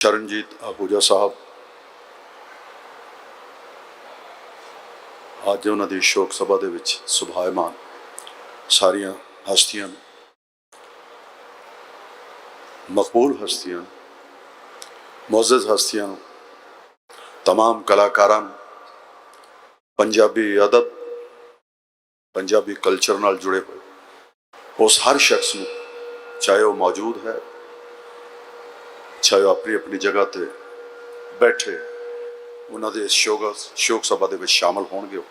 ਚਰਨਜੀਤ ਆਹੂਜਾ ਸਾਹਿਬ ਅੱਜ ਉਹਨਾਂ ਦੀ ਸ਼ੋਕ ਸਭਾ ਦੇ ਵਿੱਚ ਸੁਭਾਇਮਾਨ ਸਾਰੀਆਂ ਹਸਤੀਆਂ ਨੂੰ, ਮਕਬੂਲ ਹਸਤੀਆਂ ਮੌਜਜ਼ ਹਸਤੀਆਂ ਨੂੰ, तमाम ਕਲਾਕਾਰਾਂ ਨੂੰ, ਪੰਜਾਬੀ ਅਦਬ ਪੰਜਾਬੀ ਕਲਚਰ ਨਾਲ ਜੁੜੇ ਹੋਏ ਉਸ ਹਰ ਸ਼ਖਸ ਨੂੰ ਚਾਹੇ ਉਹ ਮੌਜੂਦ ਹੈ ਚਾਹੇ ਉਹ ਆਪਣੀ ਆਪਣੀ ਜਗ੍ਹਾ ਤੇ ਬੈਠੇ। ਉਹਨਾਂ ਦੇ ਸ਼ੋਕ ਸ਼ੋਕ ਸਭਾ ਦੇ ਵਿੱਚ ਸ਼ਾਮਲ ਹੋਣਗੇ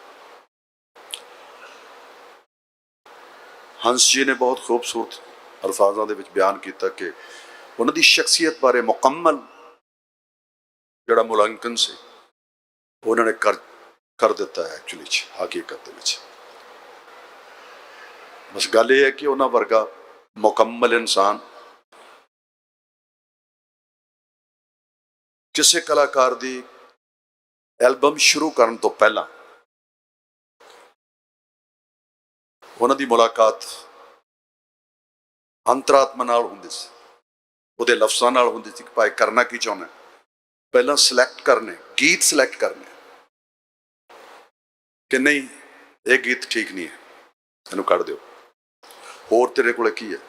ਹੰਸ ਜੀ ਨੇ ਬਹੁਤ ਖੂਬਸੂਰਤ ਅਲਫਾਜ਼ਾਂ ਦੇ ਵਿੱਚ ਬਿਆਨ ਕੀਤਾ ਕਿ ਉਹਨਾਂ ਦੀ ਸ਼ਖਸੀਅਤ ਬਾਰੇ ਮੁਕੰਮਲ ਜਿਹੜਾ ਮੁਲਾਂਕਣ ਸੀ, ਉਹਨਾਂ ਨੇ ਕਰ ਕਰ ਦਿੱਤਾ ਹੈ ਐਕਚੁਅਲੀ ਚ, ਹਕੀਕਤ ਦੇ ਵਿੱਚ। ਬਸ ਗੱਲ ਇਹ ਹੈ ਕਿ ਉਹਨਾਂ ਵਰਗਾ ਮੁਕੰਮਲ ਇਨਸਾਨ ਕਿਸੇ ਕਲਾਕਾਰ ਦੀ ਐਲਬਮ ਸ਼ੁਰੂ ਕਰਨ ਤੋਂ ਪਹਿਲਾਂ ਉਹਨਾਂ ਦੀ ਮੁਲਾਕਾਤ ਅੰਤਰਾਤਮਾ ਨਾਲ ਹੁੰਦੀ ਸੀ। ਉਹਦੇ ਲਫ਼ਜ਼ਾਂ ਨਾਲ ਹੁੰਦੀ ਸੀ ਕਿ ਭਾਈ ਕਰਨਾ ਕੀ ਚਾਹੁੰਦਾ ਪਹਿਲਾਂ ਸਿਲੈਕਟ ਕਰਨੇ, ਗੀਤ ਸਿਲੈਕਟ ਕਰਨੇ। ਕਿ ਨਹੀਂ, ਇਹ ਗੀਤ ਠੀਕ ਨਹੀਂ ਹੈ, ਇਹਨੂੰ ਕੱਢ ਦਿਓ। ਹੋਰ ਤੇਰੇ ਕੋਲੇ ਕੀ ਹੈ?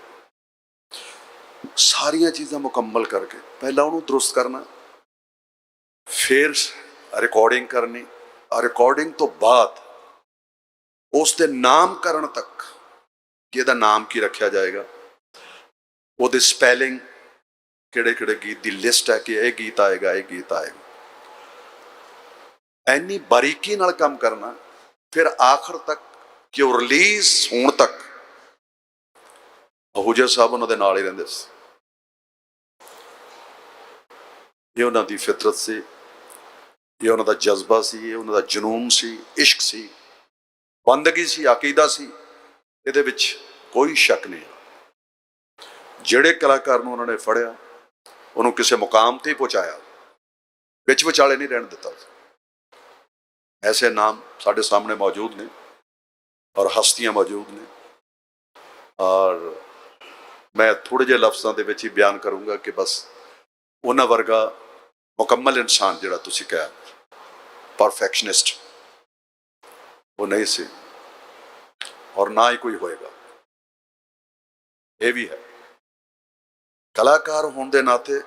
ਸਾਰੀਆਂ ਚੀਜ਼ਾਂ ਮੁਕੰਮਲ ਕਰਕੇ ਪਹਿਲਾਂ ਉਹਨੂੰ ਦਰੁਸਤ ਕਰਨਾ ਫਿਰ ਰਿਕਾਰਡਿੰਗ ਕਰਨੀ ਆ ਰਿਕਾਰਡਿੰਗ ਤੋਂ ਬਾਅਦ ਉਸ ਦੇ ਨਾਮਕਰਨ ਤੱਕ ਕਿ ਇਹਦਾ ਨਾਮ ਕੀ ਰੱਖਿਆ ਜਾਏਗਾ ਉਹਦੇ ਸਪੈਲਿੰਗ ਕਿਹੜੇ ਕਿਹੜੇ ਗੀਤ ਦੀ ਲਿਸਟ ਹੈ ਕਿ ਇਹ ਗੀਤ ਆਏਗਾ ਇਹ ਗੀਤ ਆਏਗਾ ਐਨੀ ਬਾਰੀਕੀ ਨਾਲ ਕੰਮ ਕਰਨਾ ਫਿਰ ਆਖਰ ਤੱਕ ਕਿ ਉਹ ਰਿਲੀਜ਼ ਹੋਣ ਤੱਕ ਅਹੂਜਾ ਸਾਹਿਬ ਉਹਨਾਂ ਦੇ ਨਾਲ ਹੀ ਰਹਿੰਦੇ ਸੀ ਇਹ ਉਹਨਾਂ ਦੀ ਫਿਤਰਤ ਸੀ ਇਹ ਉਹਨਾਂ ਦਾ ਜਜ਼ਬਾ ਸੀ, ਇਹ ਉਹਨਾਂ ਦਾ ਜਨੂਨ ਸੀ, ਇਸ਼ਕ ਸੀ, ਬੰਦਗੀ ਸੀ, ਅਕੀਦਾ ਸੀ, ਇਹਦੇ ਵਿੱਚ ਕੋਈ ਸ਼ੱਕ ਨਹੀਂ। ਜਿਹੜੇ ਕਲਾਕਾਰ ਨੂੰ ਉਹਨਾਂ ਨੇ ਫੜਿਆ, ਉਹਨੂੰ ਕਿਸੇ ਮੁਕਾਮ ਤੇ ਪਹੁੰਚਾਇਆ। ਵਿੱਚ ਵਿਚਾਲੇ ਨਹੀਂ ਰਹਿਣ ਦਿੱਤਾ। ਐਸੇ ਨਾਮ ਸਾਡੇ ਸਾਹਮਣੇ ਮੌਜੂਦ ਨੇ ਔਰ ਹਸਤੀਆਂ ਮੌਜੂਦ ਨੇ। ਔਰ ਮੈਂ ਥੋੜੇ ਜਿਹੇ ਲਫ਼ਜ਼ਾਂ ਦੇ ਵਿੱਚ ਹੀ ਬਿਆਨ ਕਰੂੰਗਾ ਕਿ ਬਸ ਉਹਨਾਂ ਵਰਗਾ ਮੁਕੰਮਲ ਇਨਸਾਨ ਜਿਹੜਾ ਤੁਸੀਂ ਕਿਹਾ ਪਰਫੈਕਸ਼ਨਿਸਟ ਉਹ ਨਹੀਂ ਸੀ ਔਰ ਨਾ ਹੀ ਕੋਈ ਹੋਏਗਾ ਇਹ ਵੀ ਹੈ ਕਲਾਕਾਰ ਹੋਣ ਦੇ ਨਾਤੇ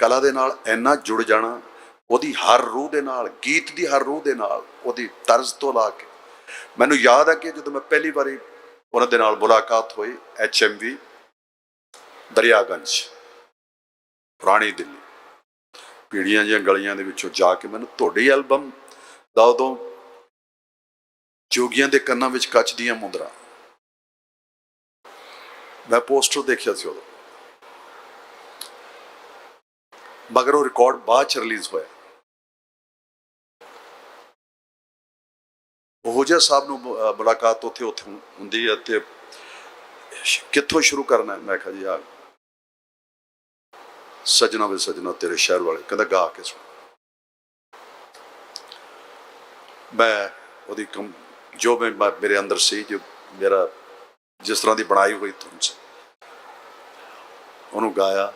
ਕਲਾ ਦੇ ਨਾਲ ਇੰਨਾ ਜੁੜ ਜਾਣਾ ਉਹਦੀ ਹਰ ਰੂਹ ਦੇ ਨਾਲ ਗੀਤ ਦੀ ਹਰ ਰੂਹ ਦੇ ਨਾਲ ਉਹਦੀ ਤਰਜ਼ ਤੋਂ ਲਾ ਕੇ ਮੈਨੂੰ ਯਾਦ ਹੈ ਕਿ ਜਦੋਂ ਮੈਂ ਪਹਿਲੀ ਵਾਰੀ ਉਹਨਾਂ ਦੇ ਨਾਲ ਮੁਲਾਕਾਤ ਹੋਈ ਐਚਐਮਵੀ ਦਰਿਆਗੰਜ ਪੁਰਾਣੀ ਦਿੱਲੀ ਪੀੜੀਆਂ ਜਾਂ ਗਲੀਆਂ ਦੇ ਵਿੱਚੋਂ ਜਾ ਕੇ ਮੈਨੂੰ ਤੁਹਾਡੀ ਐਲਬਮ ਦਾ ਉਦੋਂ ਜੋਗੀਆਂ ਦੇ ਕੰਨਾਂ ਵਿੱਚ ਕੱਚ ਦੀਆਂ ਮੁੰਦਰਾ। ਮੈਂ ਪੋਸਟਰ ਦੇਖਿਆ ਸੀ ਉਦੋਂ। ਮਗਰ ਉਹ ਰਿਕਾਰਡ ਬਾਅਦ ਚ ਰਿਲੀਜ਼ ਹੋਇਆ। ਉਹਜਾ ਸਾਹਿਬ ਨੂੰ ਮੁਲਾਕਾਤ ਉੱਥੇ ਉੱਥੇ ਹੁੰਦੀ ਹੈ ਤੇ ਕਿੱਥੋਂ ਸ਼ੁਰੂ ਕਰਨਾ ਮੈਂ ਕਿਹਾ ਜੀ ਆ ਸਜਣਾ ਵੇ ਸਜਣਾ ਤੇਰੇ ਸ਼ਹਿਰ ਵਾਲੇ, ਕਹਿੰਦਾ ਗਾ ਕੇ ਸੁਣ। ਮੈਂ ਉਹਦੀ ਕਮ, ਜੋ ਮੈਂ, ਮੇਰੇ ਅੰਦਰ ਸੀ, ਜੋ ਮੇਰਾ ਜਿਸ ਤਰ੍ਹਾਂ ਦੀ ਬਣਾਈ ਹੋਈ ਧੁਨ ਸੀ, ਉਹਨੂੰ ਗਾਇਆ।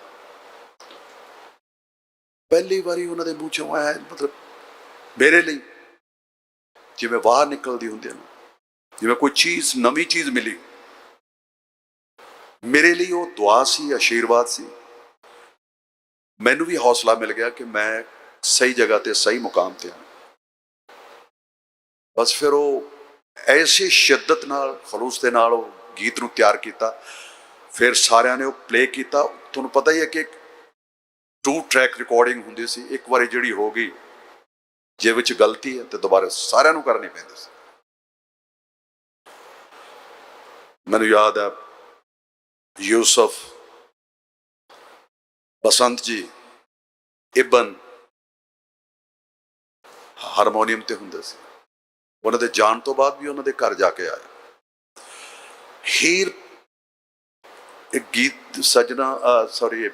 ਪਹਿਲੀ ਵਾਰੀ ਉਹਨਾਂ ਦੇ ਮੂੰਹ ਚੋਂ ਆਇਆ, ਮਤਲਬ ਮੇਰੇ ਲਈ, ਜਿਵੇਂ ਬਾਹਰ ਨਿਕਲਦੀ ਹੁੰਦੀ ਹੈ ਜਿਵੇਂ ਕੋਈ ਚੀਜ਼, ਨਵੀਂ ਚੀਜ਼ ਮਿਲੀ। ਮੇਰੇ ਲਈ ਉਹ ਦੁਆ ਸੀ, ਆਸ਼ੀਰਵਾਦ ਸੀ। ਮੈਨੂੰ ਵੀ ਹੌਸਲਾ ਮਿਲ ਗਿਆ ਕਿ ਮੈਂ ਸਹੀ ਜਗ੍ਹਾ ਤੇ, ਸਹੀ ਮੁਕਾਮ ਤੇ ਹਾਂ। ਬਸ ਫਿਰ ਉਹ ਐਸੀ ਸ਼ਿੱਦਤ ਨਾਲ, ਖਲੂਸ ਦੇ ਨਾਲ ਉਹ ਗੀਤ ਨੂੰ ਤਿਆਰ ਕੀਤਾ। ਫਿਰ ਸਾਰਿਆਂ ਨੇ ਉਹ ਪਲੇ ਕੀਤਾ। ਤੁਹਾਨੂੰ ਪਤਾ ਹੀ ਹੈ ਕਿ ਟੂ ਟਰੈਕ ਰਿਕਾਰਡਿੰਗ ਹੁੰਦੀ ਸੀ। ਇੱਕ ਵਾਰੀ ਜਿਹੜੀ ਹੋ ਗਈ, ਜੇ ਵਿੱਚ ਗਲਤੀ ਹੈ ਤੇ ਦੁਬਾਰਾ ਸਾਰਿਆਂ ਨੂੰ ਕਰਨੀ ਪੈਂਦੀ ਸੀ। ਮੈਨੂੰ ਯਾਦ ਹੈ ਯੂਸਫ ਬਸੰਤ ਜੀ ਇਬਨ ਹਾਰਮੋਨੀਅਮ ਤੇ ਹੁੰਦੇ ਸੀ। ਉਹਨਾਂ ਦੇ ਜਾਣ ਤੋਂ ਬਾਅਦ ਵੀ ਉਹਨਾਂ ਦੇ ਘਰ ਜਾ ਕੇ ਆਇਆ ਹੀਰ ਇੱਕ ਗੀਤ, ਸਜਣਾ ਸੌਰੀ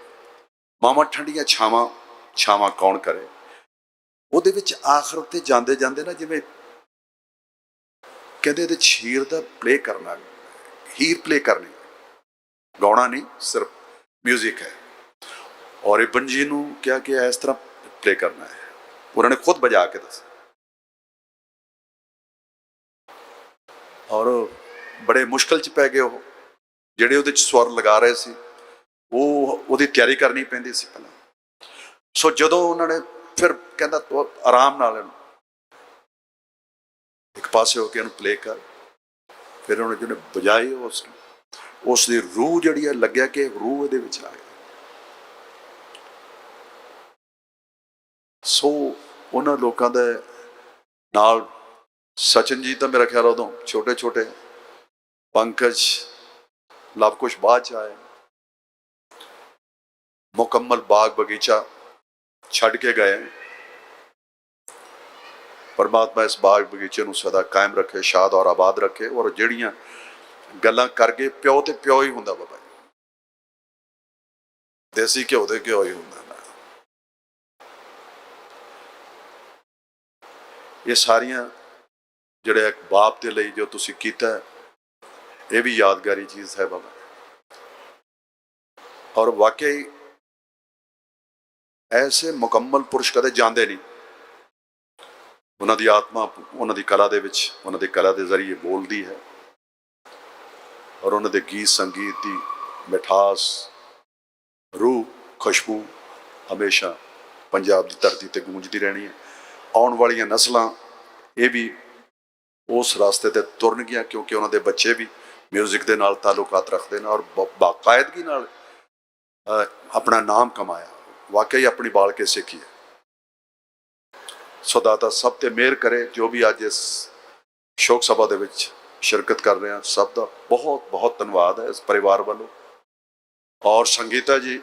ਮਾਮਾ ਠੰਡੀਆਂ ਛਾਵਾਂ ਛਾਵਾਂ ਕੌਣ ਕਰੇ? ਉਹਦੇ ਵਿੱਚ ਆਖਰ ਉੱਤੇ ਜਾਂਦੇ ਜਾਂਦੇ ਨਾ ਜਿਵੇਂ ਕਹਿੰਦੇ ਇਹਦੇ 'ਚ ਹੀਰ ਦਾ ਪਲੇ ਕਰਨਾ। ਹੀਰ ਪਲੇ ਕਰਨੀ। ਗਾਉਣਾ ਨਹੀਂ, ਸਿਰਫ 뮤직 ਹੈ। ਔਰ ਇਬਨ ਜੀ ਨੂੰ ਕਿਹਾ ਕਿ ਇਸ ਤਰ੍ਹਾਂ ਪਲੇ ਕਰਨਾ ਹੈ। ਉਹਨਾਂ ਨੇ ਖੁਦ ਬਜਾ ਕੇ ਦੱਸਿਆ। ਔਰ ਬੜੇ ਮੁਸ਼ਕਲ ਚ ਪੈ ਗਏ ਉਹ। ਜਿਹੜੇ ਉਹਦੇ ਚ ਸਵਰ ਲਗਾ ਰਹੇ ਸੀ, ਉਹ ਉਹਦੀ ਤਿਆਰੀ ਕਰਨੀ ਪੈਂਦੀ ਸੀ ਪਹਿਲਾਂ। ਸੋ ਜਦੋਂ ਉਹਨਾਂ ਨੇ ਫਿਰ ਕਹਿੰਦਾ, ਤੂੰ ਆਰਾਮ ਨਾਲ ਇਹਨੂੰ ਇੱਕ ਪਾਸੇ ਹੋ ਕੇ ਇਹਨੂੰ ਪਲੇ ਕਰ। ਫਿਰ ਉਹਨੇ ਜਿਹਨੇ ਬਜਾਈ ਉਸ ਨੂੰ ਉਸ ਦੀ ਰੂਹ ਜਿਹੜੀ ਹੈ, ਲੱਗਿਆ ਕਿ ਰੂਹ ਇਹਦੇ ਵਿੱਚ ਆ ਗਈ ਸੋ ਉਹਨਾਂ ਲੋਕਾਂ ਦੇ ਨਾਲ ਸਚਨ ਜੀ ਤਾਂ ਮੇਰਾ ਖਿਆਲ ਉਦੋਂ ਛੋਟੇ ਛੋਟੇ ਪੰਕਜ, ਲਵ ਕੁਸ਼ ਬਾਅਦ ਚ ਆਏ। ਮੁਕੰਮਲ ਬਾਗ ਬਗੀਚਾ ਛੱਡ ਕੇ ਗਏ। ਪਰਮਾਤਮਾ ਇਸ ਬਾਗ ਬਗੀਚੇ ਨੂੰ ਸਦਾ ਕਾਇਮ ਰੱਖੇ, ਸ਼ਾਦ ਔਰ ਆਬਾਦ ਰੱਖੇ ਔਰ ਜਿਹੜੀਆਂ ਗੱਲਾਂ ਕਰਕੇ ਪਿਓ ਤੇ ਪਿਓ ਹੀ ਹੁੰਦਾ ਬਾਬਾ ਜੀ। ਦੇਸੀ ਘਿਓ ਦੇ ਘਿਓ ਹੀ ਹੁੰਦਾ ਨਾ ਇਹ ਸਾਰੀਆਂ ਜਿਹੜੇ ਇੱਕ ਬਾਪ ਦੇ ਲਈ ਜੋ ਤੁਸੀਂ ਕੀਤਾ, ਇਹ ਵੀ ਯਾਦਗਾਰੀ ਚੀਜ਼ ਹੈ ਬਾਬਾ ਔਰ ਵਾਕਈ ਐਸੇ ਮੁਕੰਮਲ ਪੁਰਸ਼ ਕਦੇ ਜਾਂਦੇ ਨਹੀਂ। ਉਹਨਾਂ ਦੀ ਆਤਮਾ ਉਹਨਾਂ ਦੀ ਕਲਾ ਦੇ ਵਿੱਚ, ਉਹਨਾਂ ਦੀ ਕਲਾ ਦੇ ਜ਼ਰੀਏ ਬੋਲਦੀ ਹੈ। ਔਰ ਉਹਨਾਂ ਦੇ ਗੀਤ ਸੰਗੀਤ ਦੀ ਮਿਠਾਸ, ਰੂਹ, ਖੁਸ਼ਬੂ ਹਮੇਸ਼ਾ ਪੰਜਾਬ ਦੀ ਧਰਤੀ ਤੇ ਗੂੰਜਦੀ ਰਹਿਣੀ ਹੈ। ਆਉਣ ਵਾਲੀਆਂ ਨਸਲਾਂ, ਇਹ ਵੀ ਉਸ ਰਸਤੇ ਤੇ ਤੁਰਨਗੀਆਂ ਕਿਉਂਕਿ ਉਹਨਾਂ ਦੇ ਬੱਚੇ ਵੀ 뮤직 ਦੇ ਨਾਲ ਤਾਲੁਕਾਤ ਰੱਖਦੇ ਨੇ ਔਰ ਬ- ਬਾਕਾਇਦਗੀ ਨਾਲ ਆਪਣਾ ਨਾਮ ਕਮਾਇਆ। ਵਾਕਈ ਆਪਣੀ ਬਾਲ ਕੇ ਸਿੱਖੀ ਹੈ। ਸੋ ਦਾਤਾ ਸਭ ਤੇ ਮਿਹਰ ਕਰੇ, ਜੋ ਵੀ ਅੱਜ ਇਸ ਸ਼ੋਕ ਸਭਾ ਦੇ ਵਿੱਚ ਸ਼ਿਰਕਤ ਕਰ ਰਹੇ ਹਨ ਸਭ ਦਾ ਬਹੁਤ ਬਹੁਤ ਧੰਨਵਾਦ ਹੈ ਇਸ ਪਰਿਵਾਰ ਵੱਲੋਂ। ਔਰ ਸੰਗੀਤਾ ਜੀ,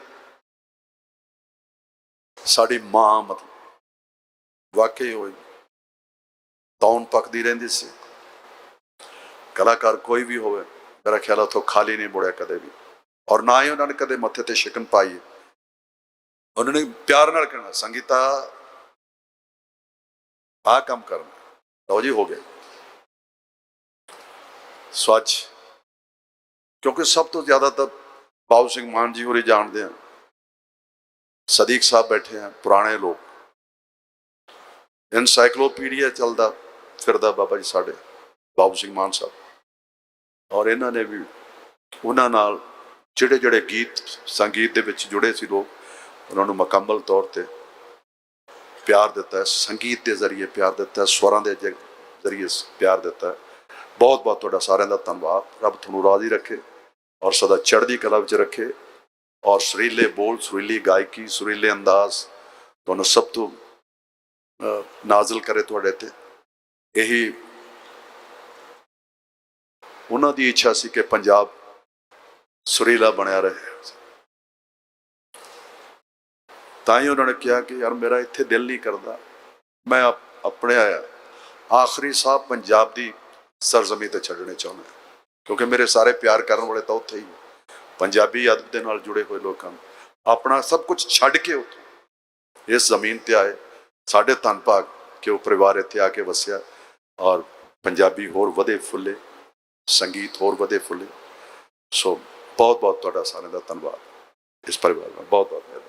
ਸਾਡੀ ਮਾਂ ਮਤਲਬ ਵਾਕਈ ਹੋਈ ਤੌਣ ਪੱਕਦੀ ਰਹਿੰਦੀ ਸੀ। ਕਲਾਕਾਰ ਕੋਈ ਵੀ ਹੋਵੇ, ਮੇਰਾ ਖਿਆਲ ਆ ਉੱਥੋਂ ਖਾਲੀ ਨਹੀਂ ਮੁੜਿਆ ਕਦੇ ਵੀ। ਔਰ ਨਾ ਹੀ ਉਹਨਾਂ ਨੇ ਕਦੇ ਮੱਥੇ ਤੇ ਸ਼ਿਕਨ ਪਾਈ। ਉਹਨਾਂ ਨੇ ਪਿਆਰ ਨਾਲ ਕਹਿਣਾ, ਸੰਗੀਤਾ ਆ ਕੰਮ ਕਰਨਾ ਲਓ ਜੀ, ਹੋ ਗਿਆ। ਸਵੱਛ। ਕਿਉਂਕਿ ਸਭ ਤੋਂ ਜ਼ਿਆਦਾ ਤਾਂ ਬਾਬੂ ਸਿੰਘ ਮਾਨ ਜੀ ਹੋਰੀ ਜਾਣਦੇ ਆ। ਸਦੀਕ ਸਾਹਿਬ ਬੈਠੇ ਆ, ਪੁਰਾਣੇ ਲੋਕ। ਐਨਸਾਈਕਲੋਪੀਡੀਆ ਚੱਲਦਾ ਫਿਰਦਾ ਬਾਬਾ ਜੀ ਸਾਡੇ, ਬਾਬੂ ਸਿੰਘ ਮਾਨ ਸਾਹਿਬ। ਔਰ ਇਹਨਾਂ ਨੇ ਵੀ ਉਹਨਾਂ ਨਾਲ ਜਿਹੜੇ ਜਿਹੜੇ ਗੀਤ, ਸੰਗੀਤ ਦੇ ਵਿੱਚ ਜੁੜੇ ਸੀ ਲੋਕ, ਉਹਨਾਂ ਨੂੰ ਮੁਕੰਮਲ ਤੌਰ ਤੇ ਪਿਆਰ ਦਿੱਤਾ ਸੰਗੀਤ ਦੇ ਜ਼ਰੀਏ ਪਿਆਰ ਦਿੱਤਾ ਸਵਰਾਂ ਦੇ ਜ਼ਰੀਏ ਪਿਆਰ ਦਿੱਤਾ ਬਹੁਤ ਬਹੁਤ ਤੁਹਾਡਾ ਸਾਰਿਆਂ ਦਾ ਧੰਨਵਾਦ। ਰੱਬ ਤੁਹਾਨੂੰ ਰਾਜ਼ੀ ਰੱਖੇ ਔਰ ਸਦਾ ਚੜ੍ਹਦੀ ਕਲਾ ਵਿੱਚ ਰੱਖੇ। ਔਰ ਸੁਰੀਲੇ ਬੋਲ, ਸੁਰੀਲੀ ਗਾਇਕੀ, ਸੁਰੀਲੇ ਅੰਦਾਜ਼, ਤੁਹਾਨੂੰ ਸਭ ਤੋਂ ਨਾਜ਼ਿਲ ਕਰੇ ਤੁਹਾਡੇ ਤੇ। ਇਹੀ ਉਹਨਾਂ ਦੀ ਇੱਛਾ ਸੀ ਕਿ ਪੰਜਾਬ ਸੁਰੀਲਾ ਬਣਿਆ ਰਹੇ। ਤਾਂ ਹੀ ਉਹਨਾਂ ਨੇ ਕਿਹਾ ਕਿ ਯਾਰ ਮੇਰਾ ਇੱਥੇ ਦਿਲ ਨਹੀਂ ਕਰਦਾ। ਮੈਂ ਆਪਣੇ ਆਇਆ। ਆਖਰੀ ਸਾਹ ਪੰਜਾਬ ਦੀ ਸਰਜ਼ਮੀ ਤੇ ਛੱਡਣੇ ਚਾਹੁੰਦਾ ਕਿਉਂਕਿ ਮੇਰੇ ਸਾਰੇ ਪਿਆਰ ਕਰਨ ਵਾਲੇ ਤਾਂ ਉੱਥੇ ਹੀ ਪੰਜਾਬੀ ਅਦਬ ਦੇ ਨਾਲ ਜੁੜੇ ਹੋਏ ਲੋਕਾਂ ਨੂੰ। ਆਪਣਾ ਸਭ ਕੁਝ ਛੱਡ ਕੇ ਉੱਥੇ ਇਸ ਜ਼ਮੀਨ ਤੇ ਆਏ। ਸਾਡੇ ਧੰਨ ਭਾਗ ਕਿ ਉਹ ਪਰਿਵਾਰ ਇੱਥੇ ਆ ਕੇ ਵਸਿਆ ਔਰ ਪੰਜਾਬੀ ਹੋਰ ਵਧੇ ਫੁੱਲੇ, ਸੰਗੀਤ ਹੋਰ ਵਧੇ ਫੁੱਲੇ। ਸੋ ਬਹੁਤ ਬਹੁਤ ਤੁਹਾਡਾ ਸਾਰਿਆਂ ਦਾ ਧੰਨਵਾਦ। ਇਸ ਪਰਿਵਾਰ ਦਾ ਬਹੁਤ ਬਹੁਤ ਮਿਹਰਬਾਨੀ।